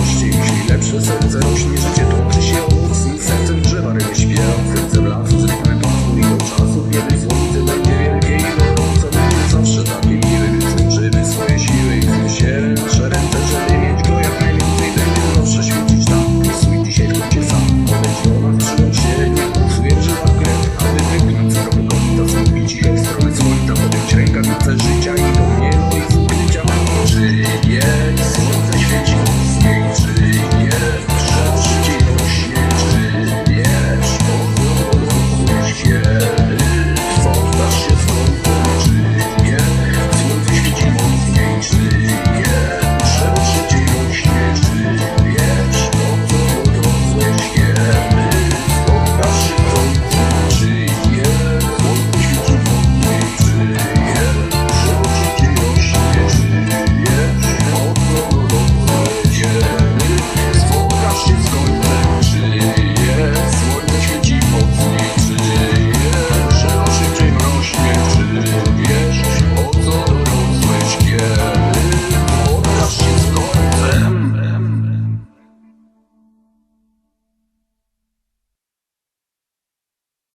miłości Jeśli lepsze serce rośnie